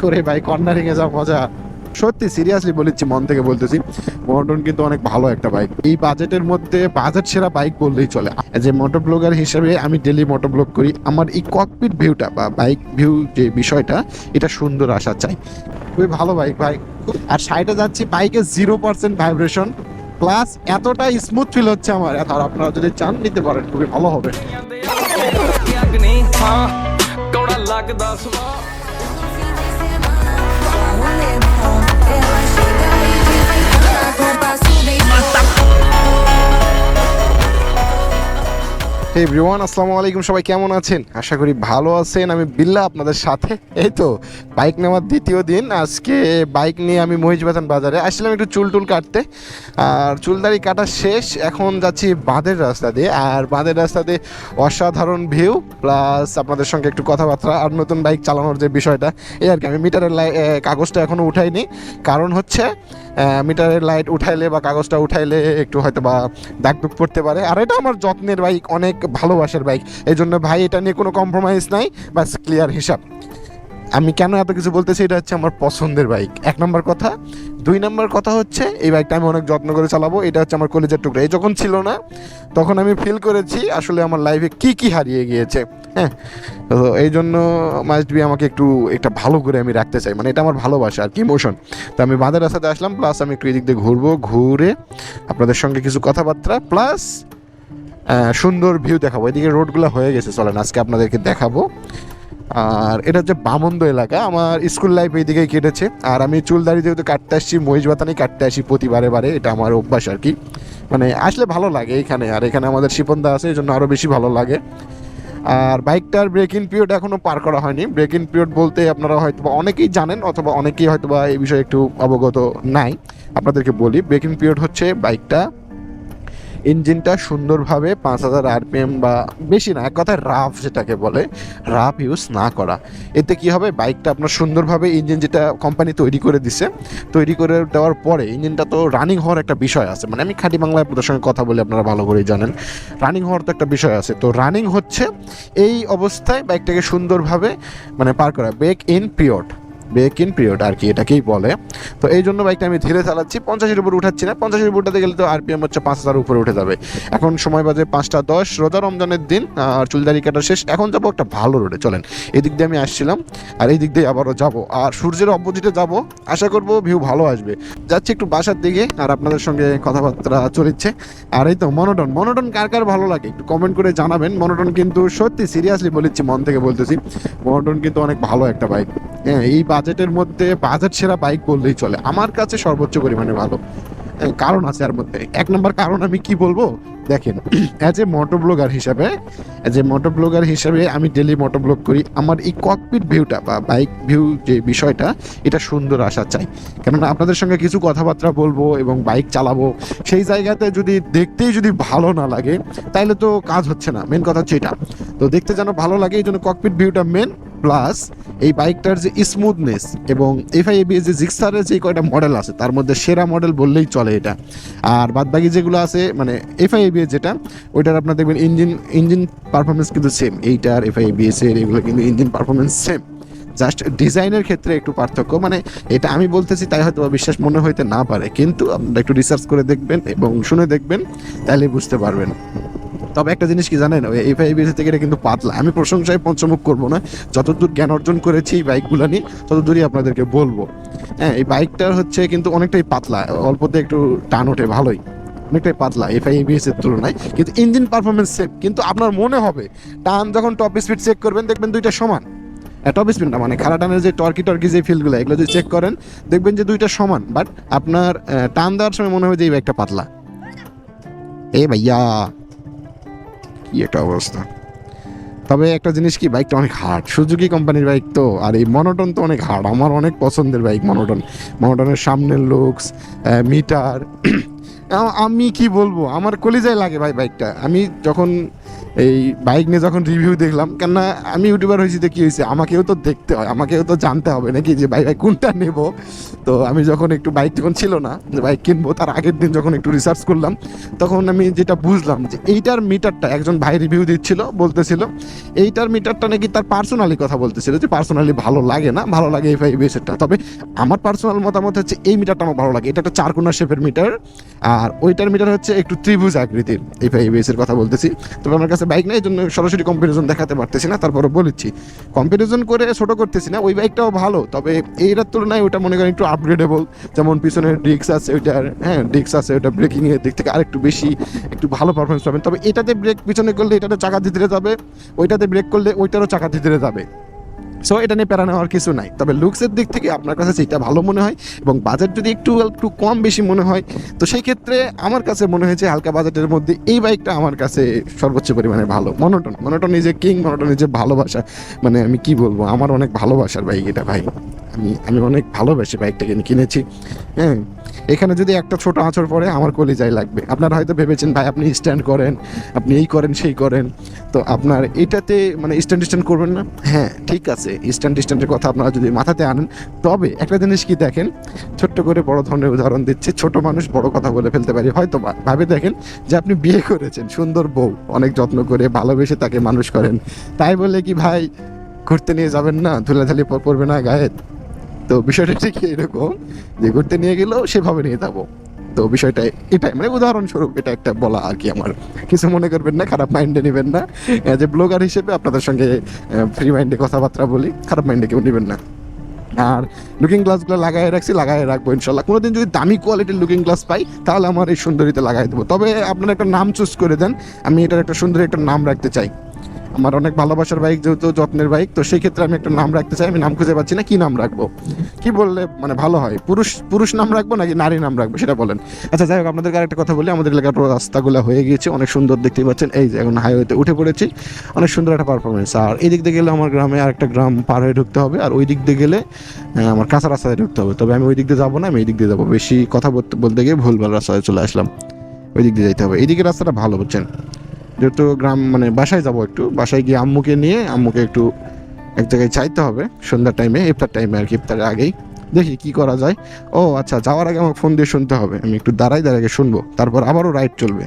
করে ভাই কর্নারিং এ যা মজা। সত্যি সিরিয়াসলি বলেছি, মন থেকে বলতেছি মনোটন কিন্তু অনেক ভালো একটা বাইক এই বাজেটের মধ্যে বাজেট সেরা বাইক বললেই চলে। যে মোটর ব্লগার হিসেবে আমি ডেলি মোটর ব্লগ করি। আমার এই ককপিট ভিউটা বা বাইক ভিউ যে বিষয়টা, এটা সুন্দর আসা চাই। খুবই ভালো বাইক ভাই। আর সাইডে যাচ্ছি বাইকে জিরো পার্সেন্ট ভাইব্রেশন প্লাস এতটা স্মুথ ফিল হচ্ছে আমার। আর আপনারা যদি চান, নিতে পারেন। খুবই ভালো হবে। Mata. এভরিওয়ান আসসালামু আলাইকুম, সবাই কেমন আছেন? আশা করি ভালো আছেন। আমি বিল্লা আপনাদের সাথে। এই তো বাইক নেওয়ার দ্বিতীয় দিন। আজকে বাইক নিয়ে আমি মহিষবাজান বাজারে আসছিলাম একটু চুল টুল কাটতে। আর চুলদারি কাটা শেষ, এখন যাচ্ছি বাঁধের রাস্তা দিয়ে। আর বাঁধের রাস্তা দিয়ে অসাধারণ ভিউ প্লাস আপনাদের সঙ্গে একটু কথাবার্তা আর নতুন বাইক চালানোর যে বিষয়টা, এই আর কি, আমি মিটারের কাগজটা এখনও উঠাইনি। কারণ হচ্ছে মিটারের লাইট উঠাইলে বা কাগজটা উঠাইলে একটু হয়তো বা দাগ দুগ পড়তে পারে। আর এটা আমার যত্নের বাইক, অনেক ভালোবাসার বাইক। এই জন্য ভাই, এটা নিয়ে কোনো কম্প্রোমাইজ নাই বাস ক্লিয়ার হিসাব। আমি কেন এত কিছু বলতেছি? এটা হচ্ছে আমার পছন্দের বাইক এক নম্বর কথা। দুই নম্বর কথা হচ্ছে, এই বাইকটা আমি অনেক যত্ন করে চালাবো। এটা হচ্ছে আমার কলেজের টুকরা। এই যখন ছিল না, তখন আমি ফিল করেছি আসলে আমার লাইফে কি কি হারিয়ে গিয়েছে। হ্যাঁ? তো এই জন্য মাস্ট বি আমাকে একটু, একটা ভালো করে আমি রাখতে চাই। মানে এটা আমার ভালোবাসা আর কি ইমোশন তো আমি বাঁধের রাস্তাতে আসলাম প্লাস আমি একটু এদিক দিয়ে ঘুরবো, ঘুরে আপনাদের সঙ্গে কিছু কথাবার্তা প্লাস সুন্দর ভিউ দেখাবো। এদিকে রোডগুলো হয়ে গেছে, চলেন আজকে আপনাদেরকে দেখাবো। আর এটা হচ্ছে বামন্দ এলাকা। আমার স্কুল লাইফ এইদিকেই কেটেছে। আর আমি চুল দাড়ি যেহেতু কাটতে আসছি, মহিষ বাতানেই কাটতে আসি প্রতিবারে বারে, এটা আমার অভ্যাস আর কি। মানে আসলে ভালো লাগে এখানে, আর এখানে আমাদের শিপনদা আছে এই জন্য আরও বেশি ভালো লাগে। আর বাইকটার ব্রেক ইন পিরিয়ড এখনও পার করা হয়নি। ব্রেক ইন পিরিয়ড বলতে আপনারা হয়তো অনেকেই জানেন, অথবা অনেকেই হয়তো বা এই বিষয়ে একটু অবগত নাই। আপনাদেরকে বলি ব্রেক ইন পিরিয়ড হচ্ছে বাইকটা ইঞ্জিনটা সুন্দরভাবে পাঁচ হাজার আরপিএম বা বেশি না, এক কথায় রাফ যেটাকে বলে, রাফ ইউজ না করা। এতে কি হবে? বাইকটা আপনার সুন্দরভাবে ইঞ্জিন যেটা কোম্পানি তৈরি করে দিছে, তৈরি করে দেওয়ার পরে ইঞ্জিনটা তো রানিং হওয়ার একটা বিষয় আছে। মানে আমি খাঁটি বাংলায় আপনাদের সঙ্গে কথা বলি, আপনারা ভালো করেই জানেন। রানিং হওয়ার তো একটা বিষয় আছে। তো রানিং হচ্ছে এই অবস্থায় বাইকটাকে সুন্দরভাবে মানে পার করা। Break in period break in period আর কি এটাকেই বলে। তো এই জন্য বাইকটা আমি ধীরে চালাচ্ছি। পঞ্চাশের উপর উঠাচ্ছি না। পঞ্চাশের উপর উঠাতে গেলে তো আরপিএম হচ্ছে পাঁচ হাজার উপরে উঠে যাবে। এখন সময় বাজে পাঁচটা দশ। রোজা রমজানের দিন আর চুলদারি কাটা শেষ। এখন যাব একটা ভালো রোডে চলেন এই দিক দিয়ে আমি আসছিলাম, আর এই দিক দিয়ে আবারও যাব। আর সূর্যের অপোজিটে যাব। আশা করব ভিউ ভালো আসবে। যাচ্ছি একটু বাসার দিকে, আর আপনাদের সঙ্গে কথাবার্তা চলিচ্ছে। আর এই তো মনোটন মনোটন কার কার ভালো লাগে? একটু কমেন্ট করে জানাবেন। মনোটন কিন্তু সত্যি সিরিয়াসলি বলেছি মন থেকে বলতেছি। মনোটন কিন্তু অনেক ভালো একটা বাইক হ্যাঁ এই বাজেটের মধ্যে বাজেট সেরা বাইক বললেই চলে। আমার কাছে সর্বোচ্চ পরিমাণে ভালো। হ্যাঁ, কারণ আছে এর মধ্যে। এক নম্বর কারণ আমি কি বলব? দেখেন অ্যাজ এ মোটো ব্লগার হিসাবে অ্যাজ এ মোটো ব্লগার হিসাবে আমি ডেলি মোটো ব্লগ করি। আমার এই ককপিট ভিউটা বা বাইক ভিউ যে বিষয়টা এটা সুন্দর আসা চাই। কেননা আপনাদের সঙ্গে কিছু কথাবার্তা বলব এবং বাইক চালাবো। সেই জায়গাতে যদি দেখতেই যদি ভালো না লাগে তাহলে তো কাজ হচ্ছে না। মেন কথা হচ্ছে এটা। তো দেখতে যেন ভালো লাগে এই জন্য ককপিট ভিউটা মেন প্লাস এই বাইকটার যে স্মুথনেস এবং এফআই এবিএস যে জিক্সারের যে কয়টা মডেল আছে, তার মধ্যে সেরা মডেল বললেই চলে এটা। আর বাদ বাকি যেগুলো আছে মানে এফআই এবিএস যেটা, ওইটার আপনার দেখবেন ইঞ্জিন ইঞ্জিন পারফরমেন্স কিন্তু সেম এইটার এফআই এবিএস এর এগুলো কিন্তু ইঞ্জিন পারফরমেন্স সেম জাস্ট ডিজাইনের ক্ষেত্রে একটু পার্থক্য মানে এটা আমি বলতেছি তাই হয়তো বিশ্বাস মনে হইতে না পারে, কিন্তু আপনারা একটু রিসার্চ করে দেখবেন এবং শুনে দেখবেন তাহলে বুঝতে পারবেন। তবে একটা জিনিস কি জানেন, ওই এফআই এবিএস থেকে এটা কিন্তু পাতলা। আমি প্রশংসায় পঞ্চমুখ করব না, যতদূর জ্ঞান অর্জন করেছি এই বাইকগুলো নিয়ে, ততদূরই আপনাদেরকে বলব। হ্যাঁ এই বাইকটার হচ্ছে কিন্তু অনেকটাই পাতলা, অল্পতে একটু টান ওঠে, ভালোই। অনেকটাই পাতলা এফআই এবিএস এর তুলনায়। কিন্তু ইঞ্জিন পারফরমেন্স সেম কিন্তু আপনার মনে হবে, টান যখন টপ স্পিড চেক করবেন, দেখবেন দুইটা সমান। টপ স্পিড না মানে খারা টানের যে টর্কি টর্কি যে ফিল্ডগুলো এগুলো যদি চেক করেন, দেখবেন যে দুইটা সমান। বাট আপনার টান দেওয়ার সময় মনে হবে যে এই বাইকটা পাতলা। এ ভাইয়া কি একটা অবস্থা। তবে একটা জিনিস কি বাইকটা অনেক হার্ড সুজুকি কোম্পানির বাইক তো, আর এই মনোটন তো অনেক হার্ড আমার অনেক পছন্দের বাইক মনোটন মনোটনের সামনের লুকস মিটার আমি কি বলব? আমার কলিজায় লাগে ভাই বাইকটা। আমি যখন এই বাইক নিয়ে যখন রিভিউ দেখলাম, কেননা আমি ইউটিউবার হয়েছি তো কি হয়েছে? আমাকেও তো দেখতে হয়, আমাকেও তো জানতে হবে নাকি যে ভাই ভাই কোনটা নেব? তো আমি যখন একটু বাইক যখন ছিল না, যে বাইক কিনবো, তার আগের দিন যখন একটু রিসার্চ করলাম, তখন আমি যেটা বুঝলাম যে এইটার মিটারটা একজন ভাই রিভিউ দিচ্ছিল, বলতেছিল, এইটার মিটারটা নাকি তার পার্সোনালি কথা বলতেছিল, যে পার্সোনালি ভালো লাগে না, ভালো লাগে এই ভাই এসেরটা তবে আমার পার্সোনাল মতামত হচ্ছে, এই মিটারটা আমার ভালো লাগে। এটা একটা চার কোনা শেপের মিটার আর ওইটার মিটার হচ্ছে একটু ত্রিভুজ আকৃতির, এই এর কথা বলতেছি। তবে আমার কাছে বাইক নেই জন্য সরাসরি কম্পারিজন দেখাতে পারতেছি না তারপরে বলেছি। কম্পারিজন করে ছোট করতেছি না, ওই বাইকটাও ভালো, তবে এইটার তুলনায় ওটা মনে করেন একটু আপগ্রেডেবল যেমন পিছনে ডিক্স আছে ওইটার হ্যাঁ ডিক্স আছে ওটা ব্রেকিং এর দিক থেকে আরেকটু বেশি, একটু ভালো পারফরমেন্স পাবেন। তবে এটাতে ব্রেক পিছনে করলে এটাতে চাকা ধীরে যাবে, ওইটাতে ব্রেক করলে ওইটারও চাকা ধীরে যাবে। সো এটা নিয়ে প্যারা নেওয়ার কিছু নাই। তবে লুকসের দিক থেকে আপনার কাছে যেটা ভালো মনে হয় এবং বাজেট যদি একটু একটু কম বেশি মনে হয়, তো সেই ক্ষেত্রে আমার কাছে মনে হয়েছে হালকা বাজেটের মধ্যে এই বাইকটা আমার কাছে সর্বোচ্চ পরিমাণে ভালো। মনোটন মনোটন যে কিং মনোটন যে ভালোবাসা। মানে আমি কি বলব? আমার অনেক ভালোবাসার বাইক এটা ভাই। আমি আমি অনেক ভালোবাসি আমি কিনেছি। হ্যাঁ এখানে যদি একটা ছোট আঁচড় পড়ে, আমার কলিজাই লাগবে। আপনারা হয়তো ভেবেছেন, ভাই, আপনি স্ট্যান্ড করেন, আপনি এই করেন, সেই করেন। তো আপনার এটাতে মানে স্ট্যান্ড স্ট্যান্ড করবেন না? হ্যাঁ ঠিক আছে স্ট্যান্ড স্ট্যান্ডের কথা আপনারা যদি মাথাতে আনেন। তবে একটা জিনিস কি দেখেন, ছোট্ট করে বড় ধরনের উদাহরণ দিচ্ছে। ছোট মানুষ বড় কথা বলে ফেলতে পারি। হয়তো ভাবে দেখেন যে আপনি বিয়ে করেছেন, সুন্দর বউ, অনেক যত্ন করে ভালোবেসে তাকে মানুষ করেন। তাই বলে কি, ভাই, ঘুরতে নিয়ে যাবেন না? ধুলাধালি পড়বে না গায়ে? তো বিষয়টা ঠিক এরকম যে ঘুরতে নিয়ে গেলেও সেভাবে নিয়ে যাব। তো বিষয়টা এটাই মানে উদাহরণস্বরূপ এটা একটা বলা আর কি আমার। কিছু মনে করবেন না, খারাপ মাইন্ডে নেবেন না। যে ব্লগার হিসেবে আপনাদের সঙ্গে ফ্রি মাইন্ডে কথাবার্তা বলি, খারাপ মাইন্ডে কেউ নেবেন না। আর লুকিং গ্লাসগুলো লাগাই রাখছি লাগাই রাখব ইনশাল্লাহ কোনোদিন যদি দামি কোয়ালিটির লুকিং গ্লাস পাই, তাহলে আমার এই সুন্দরীতে লাগাই দেবো। তবে আপনারা একটা নাম চুজ করে দেন, আমি এটার একটা সুন্দর একটা নাম রাখতে চাই। আমার অনেক ভালোবাসার বাইক যেহেতু যত্নের বাইক, তো সেই ক্ষেত্রে আমি একটা নাম রাখতে চাই, আমি নাম খুঁজে পাচ্ছি না, কি নাম রাখব? কি বললে মানে ভালো হয়? পুরুষ পুরুষ নাম রাখব নাকি নারী নাম রাখব, সেটা বলেন। আচ্ছা যাই হোক, আপনাদেরকে আরেকটা কথা বলি, আমাদের এলাকার রাস্তাগুলো হয়ে গিয়েছে, অনেক সুন্দর দেখতে পাচ্ছেন। এই যে এখন হাইওয়েতে উঠে পড়েছি, অনেক সুন্দর একটা পারফরমেন্স আর এই দিক দিয়ে গেলে আমার গ্রামে আরেকটা গ্রাম পার হয়ে ঢুকতে হবে, আর ওই দিক দিয়ে গেলে আমার কাঁচা রাস্তায় ঢুকতে হবে। তবে আমি ওই দিক দিয়ে যাব না, আমি এই দিক দিয়ে যাব। বেশি কথা বলতে গিয়ে ভুলভাল রাস্তায় চলে আসলাম। ওই দিক দিয়ে যেতে হবে। এইদিকে রাস্তাটা ভালো, বুঝছেন? যেহেতু গ্রাম মানে বাসায় যাব একটু, বাসায় গিয়ে আম্মুকে নিয়ে আম্মুকে একটু এক জায়গায় চাইতে হবে, সন্ধ্যার টাইমে ইফতার টাইমে আর কি, ইফতারের আগেই। দেখি কি করা যায়। ও আচ্ছা যাওয়ার আগে আমাকে ফোন দিয়ে শুনতে হবে, আমি একটু দাঁড়াই দাঁড়াই শুনব, তারপর আবারও রাইড চলবে।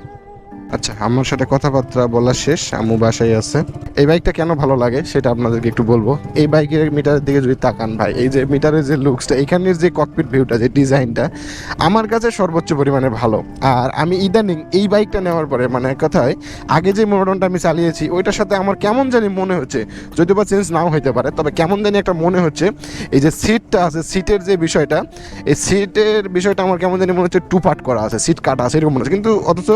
আচ্ছা আমার সাথে কথাবার্তা বলা শেষ, আম্মু বাসায় আছে। এই বাইকটা কেন ভালো লাগে সেটা আপনাদেরকে একটু বলব। এই বাইকের মিটারের দিকে যদি তাকান ভাই, এই যে মিটারের যে লুকসটা এখানের যে ককপিট ভিউটা যে ডিজাইনটা আমার কাছে সর্বোচ্চ পরিমাণে ভালো। আর আমি ইদানিং এই বাইকটা নেওয়ার পরে মানে কথায়, আগে যে মডেলটা আমি চালিয়েছি, ওইটার সাথে আমার কেমন জানি মনে হচ্ছে যদিও বা চেঞ্জ নাও হইতে পারে, তবে কেমন জানি একটা মনে হচ্ছে, এই যে সিটটা আছে সিটের যে বিষয়টা, এই সিটের বিষয়টা আমার কেমন জানি মনে হচ্ছে টু পার্ট করা আছে সিট কাটা আছে, এরকম মনে হচ্ছে। কিন্তু অথচ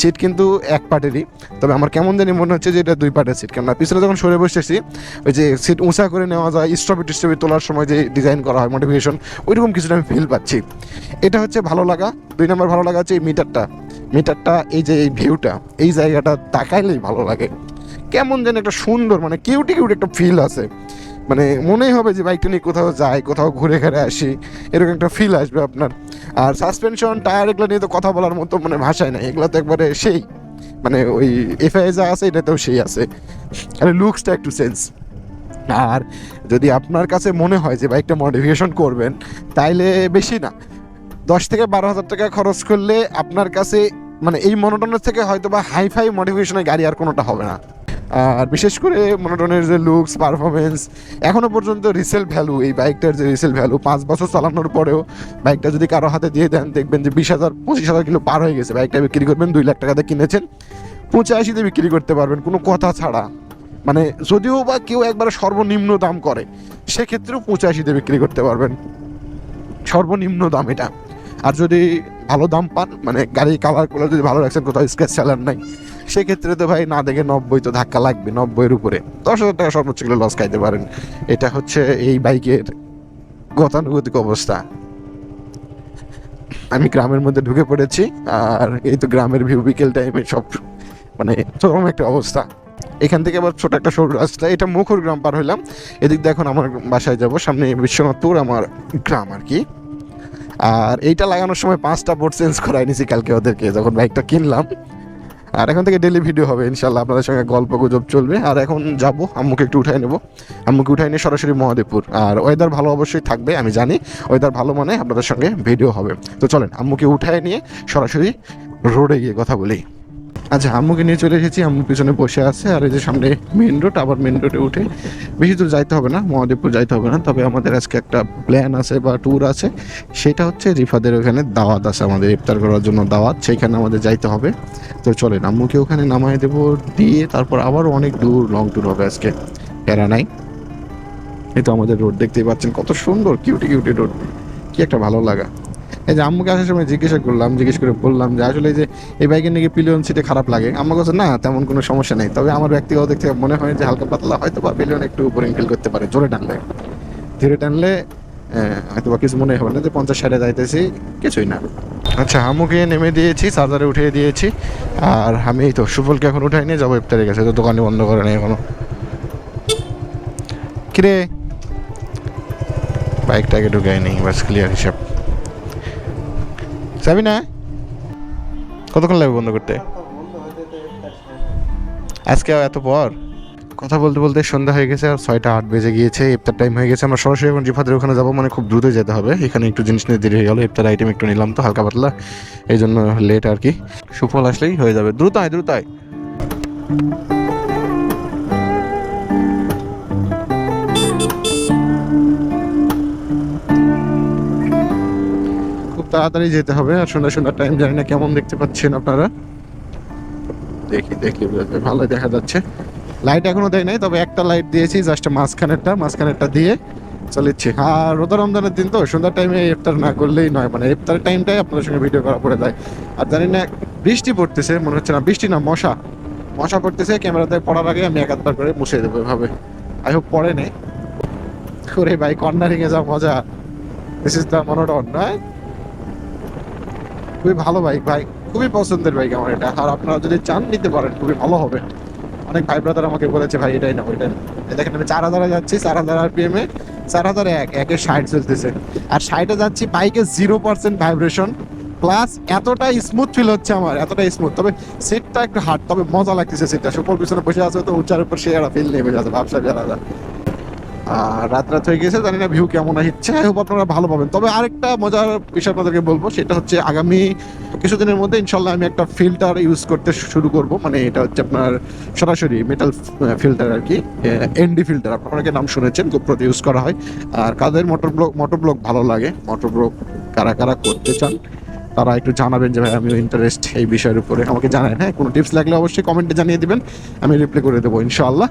সিট কিন্তু এক পার্টেরই তবে আমার কেমন জানি মনে হচ্ছে যে এটা দুই পার্টের সিট কেননা পিছনে যখন সরে বসেছি ওই যে সিট উঁচা করে নেওয়া যায় স্টপি টিস্টপি তোলার সময় যে ডিজাইন করা হয় মোটিভেশন ওইরকম কিছুটা আমি ফিল পাচ্ছি। এটা হচ্ছে ভালো লাগা। দুই নম্বর ভালো লাগা হচ্ছে এই মিটারটা মিটারটা এই যে এই ভিউটা এই জায়গাটা তাকাইলেই ভালো লাগে। কেমন যেন একটা সুন্দর মানে কিউটি কিউটি একটা ফিল আছে। মানে মনেই হবে যে বাইকটা নিয়ে কোথাও যাই, কোথাও ঘুরে ঘুরে আসি, এরকম একটা ফিল আসবে আপনার। আর সাসপেনশন টায়ার এগুলো নিয়ে তো কথা বলার মতো মানে ভাষায় নাই। এগুলো তো একবারে সেই মানে ওই এফআই যা আছে এটাতেও সেই আছে। আর লুকসটা একটু সেন্স আর যদি আপনার কাছে মনে হয় যে বাইকটা মডিফিকেশন করবেন, তাইলে বেশি না। দশ থেকে বারো হাজার টাকা খরচ করলে আপনার কাছে মানে এই মনোটনের থেকে হয়তো বা হাইফাই মডিফিকেশনের গাড়ি আর কোনোটা হবে না। আর বিশেষ করে মনোটনের যে লুকস পারফরমেন্স এখনও পর্যন্ত রিসেল ভ্যালু এই বাইকটার যে রিসেল ভ্যালু পাঁচ বছর চালানোর পরেও বাইকটা যদি কারও হাতে দিয়ে দেন, দেখবেন যে বিশ হাজার, পঁচিশ হাজার কিলো পার হয়ে গেছে। বাইকটা বিক্রি করবেন, দুই লাখ টাকাতে কিনেছেন। পঁচাশিতে বিক্রি করতে পারবেন, কোনো কথা ছাড়া। মানে যদিও বা কেউ একবারে সর্বনিম্ন দাম করে, সেক্ষেত্রেও পঁচাশিতে বিক্রি করতে পারবেন। সর্বনিম্ন দাম এটা। আর যদি ভালো দাম পান মানে গাড়ি কালারগুলো যদি ভালো রাখছেন, কোথাও স্কেচ চালান নাই সেক্ষেত্রে তো ভাই না দেখে নব্বই তো ধাক্কা লাগবে, নব্বইয়ের উপরে। দশ হাজার টাকা সর্বোচ্চ কিলো লস খাইতে পারেন। এটা হচ্ছে এই বাইকের গতানুগতিক অবস্থা। আমি গ্রামের মধ্যে ঢুকে পড়েছি, আর এই তো গ্রামের ভিউ বিকেল টাইমে সব মানে চরম একটা অবস্থা। এখান থেকে আবার ছোট একটা সরু রাস্তা, এটা মুখর গ্রাম পার হইলাম। এদিক দিয়ে এখন আমার বাসায় যাব, সামনে বিশ্বনাথপুর, আমার গ্রাম আর কি। আর এইটা লাগানোর সময় পাঁচটা বোর্ড চেঞ্জ করাই নিছি কালকে ওদেরকে, যখন বাইকটা কিনলাম। আর এখন থেকে ডেলি ভিডিও হবে ইনশাল্লাহ আপনাদের সঙ্গে গল্প গুজব চলবে। আর এখন যাব, আম্মুকে একটু উঠাই নেব। আম্মুকে উঠাই নিয়ে সরাসরি মহাদেবপুর। আর ওয়েদার ভালো অবশ্যই থাকবে, আমি জানি। ওয়েদার ভালো মানে আপনাদের সঙ্গে ভিডিও হবে। তো চলেন, আম্মুকে উঠায় নিয়ে সরাসরি রোডে গিয়ে কথা বলি। আচ্ছা আম্মুকে নিয়ে চলে এসেছি। আম্মু পিছনে বসে আছে। আর এই যে সামনে মেন রোড আবার মেন রোডে উঠে। বেশি দূর যাইতে হবে না, মহাদেবপুর যাইতে হবে না। তবে আমাদের আজকে একটা প্ল্যান আছে বা ট্যুর আছে। সেটা হচ্ছে রিফাদের ওখানে দাওয়াত আছে আমাদের ইফতার করার জন্য দাওয়াত। সেইখানে আমাদের যাইতে হবে। তো চলেন, আম্মুকে ওখানে নামাই দেবো। দিয়ে তারপর আবার অনেক দূর লং ট্যুর হবে আজকে। প্যারা নাই। এই তো আমাদের রোড দেখতেই পাচ্ছেন। কত সুন্দর কিউটি কিউটি রোড কি একটা ভালো লাগা। এই যে আম্মুকে আসার সময় জিজ্ঞাসা করলাম, জিজ্ঞেস করে বললাম যে আসলে যে এই বাইকের নাকি পিলিয়ন সিটে খারাপ লাগে। আম্মা কাছে না, তেমন কোনো সমস্যা নেই। তবে আমার ব্যক্তিগত দিক থেকে মনে হয় যে হালকা পাতলা হয়তো বা পিলিয়ন একটু বোরিং ফিল করতে পারে, জোরে টানলে। ধীরে টানলে হয়তো বা কিছু মনে হবে না যে পঞ্চাশ ষাটে যাইতেছি, কিছুই না। আচ্ছা আম্মুকে নেমে দিয়েছি চার্জারে উঠিয়ে দিয়েছি। আর আমি তো সুফলকে এখন উঠাই নিয়ে যাব ইফতারের কাছে তো দোকানে বন্ধ করে নেই এখনও। কিরে? বাইকটাকে ঢুকাই নেই, বাস ক্লিয়ার হিসাব। যাবি না? কতক্ষণ লাগবে বন্ধ করতে? আজকে এত পর? কথা বলতে বলতে সন্ধ্যা হয়ে গেছে আর ছয়টা আট বেজে গিয়েছে, ইফতার টাইম হয়ে গেছে। আমরা সরাসরি এখন জিফাদের ওখানে যাব মানে খুব দ্রুত যেতে হবে। এখানে একটু জিনিস নিয়ে দেরি হয়ে গেল, ইফতার আইটেম একটু নিলাম তো, হালকা পাতলা। এই জন্য লেট আর কি। সুফল আসলেই হয়ে যাবে। দ্রুত আয় দ্রুত আয়। তাড়াতাড়ি যেতে হবে আর সন্ধ্যা সন্ধ্যা টাইম জানি না কেমন দেখতে পাচ্ছেন আপনারা। দেখি দেখি ভালো দেখা যাচ্ছে। লাইট এখনও দেয় নাই, তবে একটা লাইট দিয়েছি জাস্ট মাঝখানেরটা মাঝখানেরটা দিয়ে চলেছি আর রোদা রমজানের দিন তো, সন্ধ্যার টাইমে ইফতার না করলেই নয় মানে ইফতার টাইমটাই আপনাদের সঙ্গে ভিডিও করা পড়ে যায়। আর জানি না, বৃষ্টি পড়তেছে, মনে হচ্ছে না, বৃষ্টি না, মশা। মশা পড়তেছে, ক্যামেরাতে পড়ার আগে আমি এক আধবার করে মুছে দেবো এভাবে। আই হোপ পড়ে নেই। করে ভাই কর্নারিং এ যা মজা। দিস ইজ দ্য মনোটন নয় খুবই ভালো বাইক ভাই। খুবই পছন্দের বাইক আমার এটা। আর আপনারা যদি চান নিতে পারেন, খুবই ভালো হবে। অনেক ভাই ব্রাদার আমাকে বলেছে, ভাই, এটাই না ওইটাই না দেখেন, আমি চার হাজারে যাচ্ছি, চার হাজার আরপিএম এ চার হাজারে এক একে ষাট চলতেছে। আর ষাটে যাচ্ছি বাইকে জিরো পার্সেন্ট ভাইব্রেশন প্লাস এতটা স্মুথ ফিল হচ্ছে আমার এতটা স্মুথ তবে সিটটা একটু হার্ড তবে মজা লাগতেছে সিটটা সুপর পিছনে বসে আছে তো উচ্চার উপর সে ফিল নেমে যাচ্ছে ব্যবসা যারা। আর রাত রাত হয়ে গেছে জানি না ভিউ কেমন আসছে আই হোপ আপনারা ভালো পাবেন। তবে আরেকটা মজার বিষয় আপনাদেরকে বলব, সেটা হচ্ছে আগামী কিছুদিনের মধ্যে ইনশাল্লাহ আমি একটা ফিল্টার ইউজ করতে শুরু করব। মানে এটা হচ্ছে আপনার সরাসরি মেটাল ফিল্টার আর কি এনডি ফিল্টার আপনারা নাম শুনেছেন গোপ্রোতে ইউজ করা হয়। আর কাদের মোটর ব্লক মোটর ব্লক ভালো লাগে? মোটর ব্লক কারা কারা করতে চান? তারা একটু জানাবেন যে, ভাই, আমিও ইন্টারেস্ট এই বিষয়ের উপরে। আমাকে জানান হ্যাঁ কোনো টিপস লাগলে অবশ্যই কমেন্টে জানিয়ে দেবেন। আমি রিপ্লাই করে দেবো, ইনশাআল্লাহ।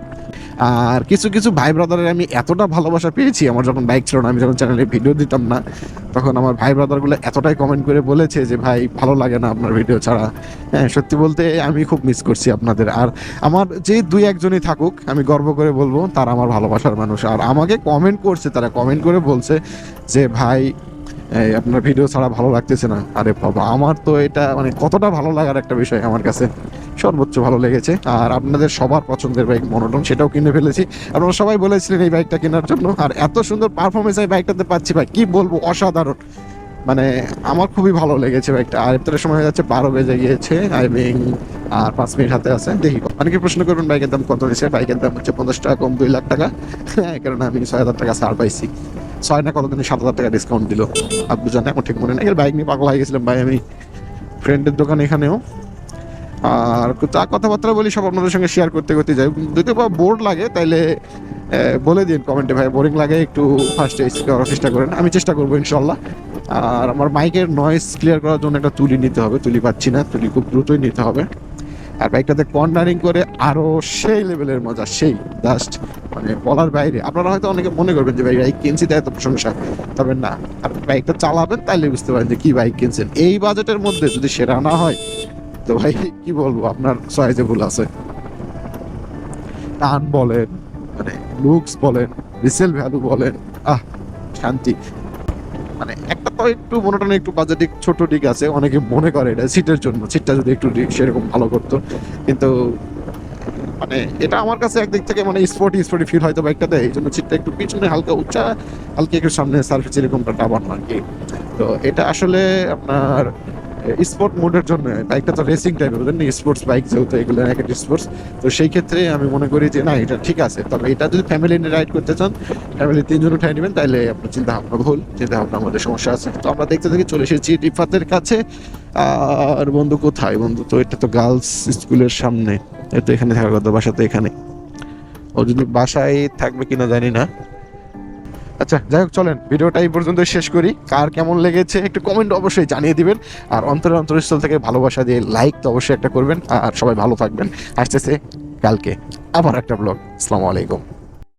আর কিছু কিছু ভাই ব্রাদারের আমি এতটা ভালোবাসা পেয়েছি, আমার যখন বাইক ছিল না, আমি যখন চ্যানেলে ভিডিও দিতাম না, তখন আমার ভাই ব্রাদারগুলো এতটাই কমেন্ট করে বলেছে যে, ভাই, ভালো লাগে না আপনার ভিডিও ছাড়া। হ্যাঁ সত্যি বলতে আমি খুব মিস করছি আপনাদের। আর আমার যে দুই একজনই থাকুক, আমি গর্ব করে বলব, তারা আমার ভালোবাসার মানুষ। আর আমাকে কমেন্ট করছে, তারা কমেন্ট করে বলছে যে, ভাই আপনার ভিডিও ছাড়া ভালো লাগতেছে না? আরে বাবা, আমার তো এটা মানে কতটা ভালো লাগার একটা বিষয় আমার কাছে। সর্বোচ্চ ভালো লেগেছে। আর আপনাদের সবার পছন্দের বাইক মনোটন সেটাও কিনে ফেলেছি। আপনারা সবাই বলেছিলেন এই বাইকটা কেনার জন্য। আর এত সুন্দর পারফরমেন্স আমি বাইকটাতে পাচ্ছি ভাই, কি বলব, অসাধারণ। মানে আমার খুবই ভালো লেগেছে বাইকটা আর ইফতারের সময় হয়ে যাচ্ছে, বারো বেজে গিয়েছে আই মিন আর পাঁচ মিনিট হাতে আছে। দেখি অনেকে প্রশ্ন করবেন বাইকের দাম কত হয়েছে? বাইকের দাম হচ্ছে পঞ্চাশ টাকা, কম দুই লাখ টাকা। হ্যাঁ কারণ আমি ছয় হাজার টাকা ছাড় পাইছি। ছয় না কতদিনে সাত হাজার টাকা ডিসকাউন্ট দিল? আব্বু জানে আমার ঠিক মনে নেই। বাইক নিয়ে পাগল হয়ে গেছিলাম ভাই আমি। ফ্রেন্ডের দোকান এখানেও। আর যা কথাবার্তা বলি, সব আপনাদের সঙ্গে শেয়ার করতে করতে যাই। যদি বা বোর্ড লাগে, তাইলে বলে দিন কমেন্টে ভাই। বোরিং লাগে, একটু ফার্স্টে করার চেষ্টা করেন। আমি চেষ্টা করব ইনশাল্লাহ আর আমার মাইকের নয়েজ ক্লিয়ার করার জন্য একটা তুলি নিতে হবে। তুলি পাচ্ছি না, তুলি খুব দ্রুতই নিতে হবে। আর বাইকটাতে কর্নারিং করে আরও সেই লেভেলের মজা, সেই জাস্ট মানে বলার বাইরে। আপনারা হয়তো অনেকে মনে করবেন যে, ভাই, বাইক কিনছি, তাই এত প্রশংসা। তবে না, আর বাইকটা চালাবেন, তাইলে বুঝতে পারেন যে, কি বাইক কিনছেন। এই বাজেটের মধ্যে যদি সেরা না হয়, তো ভাই, কি বলব, আপনার চয়েসে ভুল আছে। টান বলেন মানে লুকস বলেন রিসেল ভ্যালু বলেন, আহ, শান্তি। মানে একটা তো একটু মনোটনে, একটু বাজেটিক ছোট দিক আছে। অনেকে মনে করে এটা সিটের জন্য, সিটটা যদি একটু সেরকম ভালো করতো। কিন্তু মানে এটা আমার কাছে একদিক থেকে মানে স্পোর্টি স্পোর্টি ফিল হয়তো বাইকটাতে এই জন্য সিটটা একটু পিছনে হালকা উঁচা হালকা একটু সামনে সার্ফেস এরকমটা ডাবানো আর কি। তো এটা আসলে আপনার স্পোর্ট মোডের জন্য বাইকটা তো রেসিং টাইপের বুঝলেন স্পোর্টস বাইক যেহেতু, এগুলো এক একটা স্পোর্টস তো সেই ক্ষেত্রে আমি মনে করি যে, না, এটা ঠিক আছে। তবে এটা যদি ফ্যামিলি নিয়ে রাইড করতে চান ফ্যামিলি তিনজন উঠাই নেবেন তাহলে আপনার চিন্তা ভাবনা ভুল চিন্তা ভাবনা আমাদের সমস্যা আছে। তো আমরা দেখতে দেখি চলে এসেছি রিফাতের কাছে। আর বন্ধু কোথায়? বন্ধু, তো এটা তো গার্লস স্কুলের সামনে। এ তো এখানে থাকার কথা বাসা তো এখানে। ও যদি বাসায় থাকবে কিনা জানি না। আচ্ছা যাই হোক, চলেন, ভিডিওটা এই পর্যন্ত শেষ করি। কার কেমন লেগেছে একটু কমেন্ট অবশ্যই জানিয়ে দিবেন। আর অন্তরের অন্তরস্থল থেকে ভালোবাসা দিয়ে লাইক তো অবশ্যই একটা করবেন। আর সবাই ভালো থাকবেন। আসতেছে কালকে আবার একটা ব্লগ আসসালামু আলাইকুম।